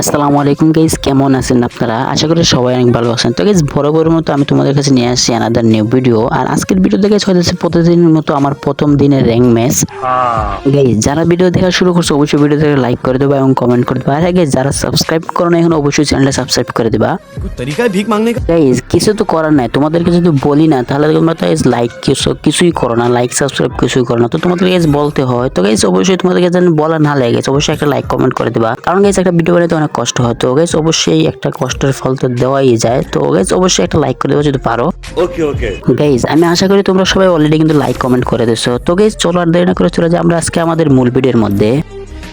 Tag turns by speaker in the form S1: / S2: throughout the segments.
S1: আসসালামু আলাইকুম গাইজ কেমন আছেন আপনারা? আশা করি সবাই অনেক ভালো আছেন। তো গাইজ বড় বড় মতো আমি তোমাদের কাছে নিয়ে আসছি আনাদার নিউ ভিডিও আর আজকের ভিডিওতে গাইজ হয়েছে প্রতিদিনের মতো আমার প্রথম দিনের র্যাঙ্ক ম্যাচ গাইজ যারা ভিডিও দেখা শুরু করছে অবশ্যই ভিডিও থেকে লাইক করে দেবা এবং কমেন্ট করে দেবা। আর হ্যাঁ গাইজ যারা সাবস্ক্রাইব করো না এখন অবশ্যই চ্যানেলটা সাবস্ক্রাইব করে দেবা। গাইজ কিছু তো করার নাই। তোমাদেরকে যদি বলি না তাহলে তোমরা তো গাইজ লাইক কিছু কিছুই করো না। লাইক সাবস্ক্রাইব কিছুই করো না। তো তোমাদের গাইজ বলতে হয়। তো গাইজ অবশ্যই তোমাদেরকে যেন বলা না লাগে। অবশ্যই একটা লাইক কমেন্ট করে দেবা। কারণ গাইজ একটা ভিডিও বানাতে অনেক কষ্ট হয়। তো গেছ অবশ্যই একটা কষ্টের ফল তো দেওয়াই যায়। তো গেছ অবশ্যই একটা লাইক করে দেবো যদি পারো।
S2: ওকে ওকে
S1: গাইজ আমি আশা করি তোমরা সবাই অলরেডি কিন্তু লাইক কমেন্ট করে দিছো তো গেছ চলো আর দেরি না করে চলে যে আমরা আজকে আমাদের মূল ভিডিওর মধ্যে।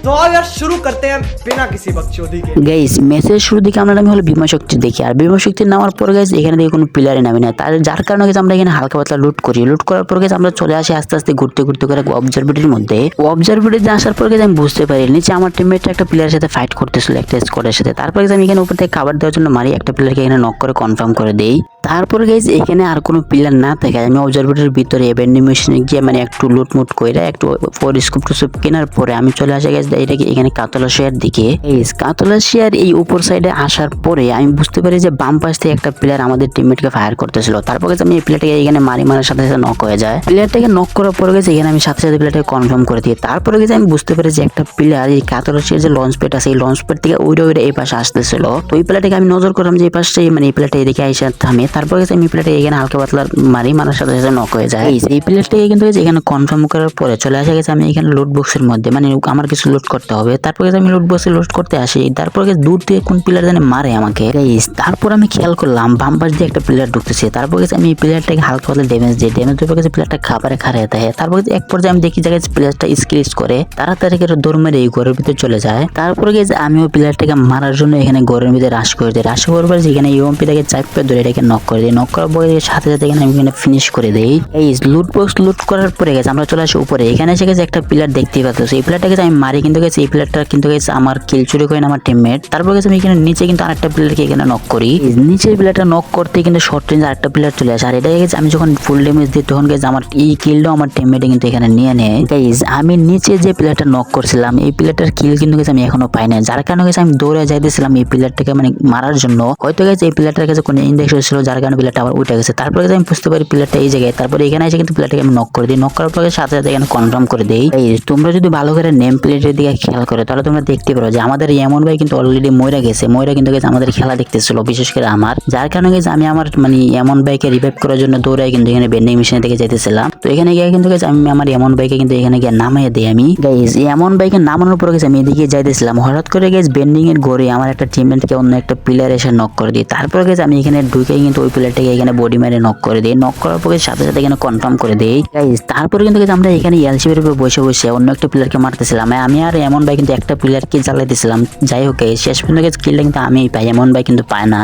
S3: तो आओ यार शुरू करते हैं बिना किसी बकचोदी के
S1: গাইজ ম্যাচের শুরু দিকে আমরা নামি হলো বিমা শক্তি দেখি আর বিমা শক্তি নামার পর গাইজ এখানে দেখে কোনো প্লেয়ারই নামি না তার যার কারণে গেছে আমরা এখানে হালকা পাতলা লুট করি লুট করার পর গেছে আমরা চলে আসি আস্তে আস্তে ঘুরতে ঘুরতে করে অবজারভেটির মধ্যে অবজারভেটিতে আসার পর গেছে আমি বুঝতে পারি নিচে আমার টিমমেটটা একটা প্লেয়ারের সাথে ফাইট করতেছিল একটা স্কোয়াডের সাথে তারপর গেছে আমি এখানে উপর থেকে খাবার দেওয়ার জন্য মারি একটা প্লেয়ারকে এখানে নক করে কনফার্ম করে দেই তারপর গাইজ এখানে আর কোনো প্লেয়ার না থাকে। আমি অবজারভেটরের ভিতরে এভেন্ডিমেশনে গিয়ে মানে একটু লুটমুট করে একটু ফোর স্কুপ টুসুপ কেনার পরে আমি চলে আসে গেছি এটাকে এখানে কাতলা শেয়ার দিকে। এই কাতলা শেয়ার এই উপর সাইডে আসার পরে আমি বুঝতে পারি যে বাম পাশ থেকে একটা প্লেয়ার আমাদের টিমমেটকে ফায়ার করতেছিল। তারপর গেছে আমি এই প্লেয়ারটাকে এখানে মারি মারার সাথে সাথে নক হয়ে যায়। প্লেয়ারটাকে নক করার পরে গেছে এখানে আমি সাথে সাথে প্লেয়ারটাকে কনফার্ম করে দিই। তারপরে গেছে আমি বুঝতে পারি যে একটা প্লেয়ার এই কাতলা শেয়ার যে লঞ্চ প্যাড আছে, এই লঞ্চ প্যাড থেকে ওইটা ওইটা এই পাশে আসতেছিল। তো এই প্লেয়ারটাকে আমি নজর করলাম যে এই পাশে মানে এই প্লেয়ারটা এদিকে আইসা থামে। তারপর গেছে আমি প্লেয়ারটা এখানে হালকা পাতলা মারি মারার সাথে সাথে নক হয়ে যায়। এই- প্লেয়ারটাকে কিন্তু এখানে কনফার্ম করার পরে চলে আসা গেছে আমি এখানে লুট বক্সের মধ্যে। মানে আমার কিছু লুট করতে হবে। তারপর গেছে আমি লুট বক্সে লুট করতে আসি। তারপর গেছে দূর থেকে কোন প্লেয়ার জানে মারে আমাকে। তারপর আমি খেয়াল করলাম, বাম পাশ দিয়ে একটা প্লেয়ার ঢুকতেছে। তারপর গেছে আমি এই প্লেয়ারটাকে হালকা পাতলা ড্যামেজ দিই ড্যামেজ দেওয়ার গেছে প্লেয়ারটা খাবারে খারায় দেয়। তারপর এক পর্যায়ে আমি দেখি জায়গায় প্লেয়ারটা স্ক্রিচ করে, তাড়াতাড়ি করে দৌড় মেরে এই ঘরের ভিতরে চলে যায়। তারপরে গেছে আমিও প্লেয়ারটাকে মারার জন্য এখানে ঘরের ভিতরে রাশ করে দিই। রাশ করার পর যেখানে ইউএমপি তাকে চাপে ধরে এটাকে নক করে দিই। নক করার পরে সাথে সাথে এখানে আমি এখানে ফিনিশ করে দেই। এই লুট বক্স লুট করার পরে গেছে আমরা চলে আসি উপরে। এখানে এসে গেছে একটা প্লেয়ার দেখতেই পাচ্ছি। এই প্লেয়ারটাকে আমি মারি কিন্তু গেছে এই প্লেয়ারটা কিন্তু গেছে আমার কিল চুরি করে আমার টিমমেট তারপর গেছে আমি এখানে নিচে কিন্তু আরেকটা প্লেয়ারকে এখানে নক করি। নিচের প্লেয়ারটা নক করতে কিন্তু শর্ট রেঞ্জ আরেকটা প্লেয়ার চলে আসে। আর এটা গেছে আমি যখন ফুল ড্যামেজ দিই, তখন গেছে আমার এই কিলটাও আমার টিমমেটে কিন্তু এখানে নিয়ে নেয়। গাইজ আমি নিচে যে প্লেয়ারটা নক করছিলাম, এই প্লেয়ারটার কিল কিন্তু গেছে আমি এখনও পাই না যার কারণে গেছে আমি দৌড়ে যাইতেছিলাম এই প্লেয়ারটাকে মানে মারার জন্য। হয়তো গেছে এই প্লেয়ারটার কাছে কোনো ইন্ডেক্স হয়েছিল যার কারণে প্লেয়ারটা আবার উঠে গেছে। তারপরে আমি বুঝতে পারি প্লেয়ারটা এই জায়গায়, তারপরে এখানে এসে কিন্তু প্লেয়ারটাকে আমি নক করে দিই। নক করার পরে সাথে সাথে এখানে কনফার্ম করে দেই। এই তোমরা যদি ভালো করে নেম প্লেটের দিকে খেয়াল করো, তাহলে তোমরা দেখতে পারো যে আমাদের এমন ভাই কিন্তু অলরেডি ময়রা গেছে। ময়রা কিন্তু গেছে আমাদের খেলা দেখতেছিল, বিশেষ করে আমার। যার কারণে গেছে আমি আমার মানে এমন বাইকে রিভাইভ করার জন্য দৌড়াই কিন্তু এখানে বেন্ডিং মেশিনের দিকে যেতেছিলাম তো এখানে গিয়ে কিন্তু গেছে, আমি আমার এমন বাইকে কিন্তু এখানে গিয়ে নামাইয়ে দিই আমি। গাইজ এমন বাইকে নামানোর পরে গেছে, আমি এদিকে যাইতেছিলাম। হঠাৎ করে গেছে বেন্ডিং এর গড়ে আমার একটা টিমমেটকে অন্য একটা প্লেয়ার এসে নক করে দিই। তারপরে গেছে আমি এখানে ঢুকে কিন্তু ওই প্লেয়ারটাকে এখানে বডি মেরে নক করে দিই। নক করার পরে সাথে সাথে এখানে কনফার্ম করে গাইজ তারপরে কিন্তু আমরা এখানে এলসিবির উপর বসে বসে অন্য একটা প্লেয়ারকে মারতেছিলাম। আমি আর এমন ভাই কিন্তু একটা প্লেয়ারকে জ্বালাইতেছিলাম। যাই হোক শেষ পর্যন্ত কিলটা কিন্তু আমিই পাই। এমন ভাই কিন্তু পায় না।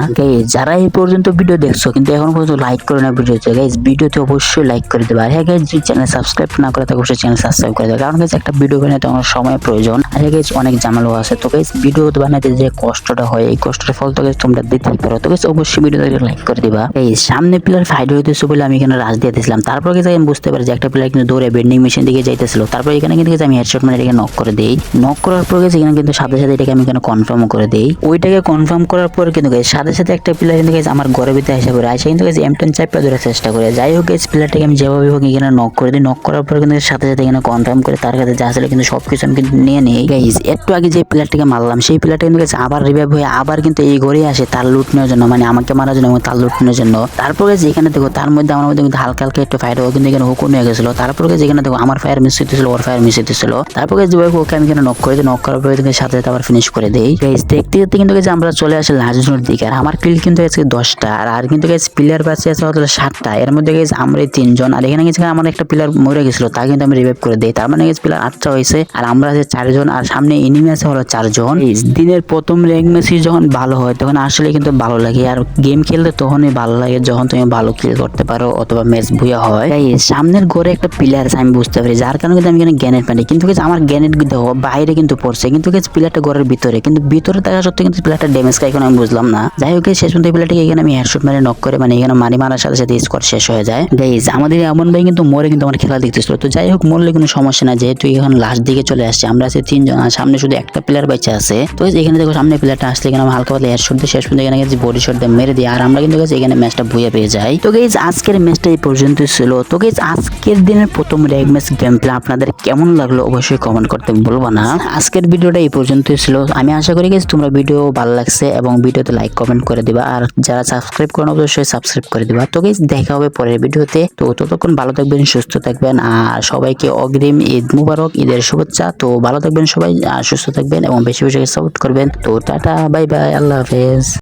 S1: যারা এই পর্যন্ত ভিডিও দেখছ, কিন্তু এখন পর্যন্ত লাইক করে না ভিডিওতে ভিডিওতে অবশ্যই লাইক করে দেবে। আর হ্যাঁ গাইজ চ্যানেল সাবস্ক্রাইব না করে থাকে, অবশ্যই চ্যানেল সাবস্ক্রাইব করে দেবে কারণ গাইজ একটা ভিডিও বানাতে আমার সময় প্রয়োজন। আর গাইজ অনেক ঝামেলাও আছে। তো গাইজ ভিডিও বানাতে যে কষ্টটা হয়, এই কষ্টের ফল তো তোমরা দিতেই পারো। তো অবশ্যই ভিডিওটাকে লাইক করে দিবা। এই সামনে প্লেয়ার ফাইট হইতেছে বলে আমি এখানে রাজ দিয়ে দিয়েছিলাম তারপর গেছে আমি বুঝতে পারি যে একটা প্লেয়ার কিন্তু দৌড়ে বেন্ডিং মেশিন দিকে যাইতেছিল। তারপর এখানে কিন্তু আমি হেডশট মানে এটাকে নক করে দেই। নক করার পর গেছে এখানে কিন্তু সাথে সাথে এটাকে আমি এখানে কনফার্ম করে দেই। ওইটাকে কনফার্ম করার পর কিন্তু সাথে সাথে একটা প্লেয়ার কিন্তু আমার ঘরের ভিতরে পড়ে। আসে কিন্তু এম টেন চাপে ধরার চেষ্টা করে। যাই হোক এই প্লেয়ারটাকে আমি যেভাবে হোক এখানে নক করে দিই। নক করার পর কিন্তু সাথে সাথে এখানে কনফার্ম করে তার কাছে যা ছিল কিন্তু সবকিছু আমি কিন্তু নিয়ে নিই। গাইজ একটু আগে যে প্লেয়ারটাকে মারলাম, সেই প্লেয়ারটা কিন্তু আবার রিভাইভ হয়ে আবার কিন্তু এই ঘরে আসে তার লুট নেওয়ার জন্য। মানে আমাকে মারার জন্য এবং তার লুট নেওয়ার জন্য। তারপর এখানে দেখো তার মধ্যে আমার মধ্যে কিন্তু হালকা হালকা একটু ফায়ার কিন্তু এখানে হুকুম হয়ে গেছিল। তারপরে যেখানে দেখো আমার ফায়ার মিস হইতেছিল ওর ফায়ার মিস হইতেছিল তারপরে যেভাবে ওকে আমি এখানে নক করে দিই নক করার পরে কিন্তু সাথে সাথে আবার ফিনিশ করে দেই দেখতে দেখতে কিন্তু গেছে আমরা চলে আসি লাজনুর দিকে আর আমার কিল কিন্তু গেছে দশটা আর আর কিন্তু গেছে প্লেয়ার বাঁচে আছে হয়তো সাতটা। এর মধ্যে গেছে আমরা তিনজন আর এখানে গেছে আমার একটা প্লেয়ার মরে গেছিল, তা কিন্তু আমি রিভাইভ করে দিই তার মানে গেছে প্লেয়ার আটটা হয়েছে আর আমরা আছে চারজন, আর সামনে এনিমি আছে হলো চারজন। দিনের প্রথম র্যাঙ্ক ম্যাচই যখন ভালো হয়, তখন আসলে কিন্তু ভালো লাগে, আর গেম খেলতে তখন তখনই ভালো লাগে, যখন তুমি ভালো কিল করতে পারো অথবা ম্যাচ ভুয়া হয় সামনের ঘরে একটা প্লেয়ার আছে, আমি বুঝতে পারি। যার কারণে কিন্তু আমি এখানে গ্যানেট পাই কিন্তু আমার গ্যানেট দেখো, বাইরে কিন্তু পড়ছে। কিন্তু প্লেয়ারটা ঘরের ভিতরে। কিন্তু ভিতরে থাকা সত্ত্বেও কিন্তু প্লেয়ারটা ড্যামেজ খায়, এখন আমি বুঝলাম না। যাই হোক শেষ পর্যন্ত প্লেয়ারটাকে এখানে আমি হেডশট মেরে নক করে মানে এখানে মারি মারার সাথে সাথে স্কোর শেষ হয়ে যায়। গাইজ আমাদের এমন ভাই কিন্তু মরে কিন্তু আমার খেলা দেখতেছিল। তো যাই হোক, মরলে কোনো সমস্যা না যেহেতু এখন লাস্ট দিকে চলে আসছে, আমরা আছি তিনজন আর সামনে শুধু একটা প্লেয়ার বেঁচে আছে। তো এখানে দেখো সামনে প্লেয়ারটা আসলে এখানে আমি হালকা পাতলা হেডশট দিয়ে শেষ পর্যন্ত এখানে গেছি বডি শট দিয়ে মেরে দিই। আর আমরা কিন্তু এখানে ম্যাচটা ভুয়ে পেয়ে যায়। তো গাইজ আজকের ম্যাচটা এই পর্যন্ত ছিল। তো গাইজ আজকের দিনের প্রথম র্যাগ ম্যাচ গেম প্লে আপনাদের কেমন লাগল অবশ্যই কমেন্ট করতে বলব না। আজকের ভিডিওটা এই পর্যন্তই ছিল। আমি আশা করি গেছি তোমরা ভিডিও ভালো লাগছে এবং ভিডিওতে লাইক কমেন্ট করে দিবা। আর যারা সাবস্ক্রাইব করেন, অবশ্যই সাবস্ক্রাইব করে দিবা। তো গাইজ দেখা হবে পরের ভিডিওতে। তো ততক্ষণ ভালো থাকবেন, সুস্থ থাকবেন। আর সবাইকে অগ্রিম ঈদ মুবারক, ঈদের শুভেচ্ছা। তো ভালো থাকবেন সবাই সুস্থ থাকবেন এবং বেশি বেশি সাপোর্ট করবেন। তো টাটা বাই বাই আল্লাহ হাফেজ।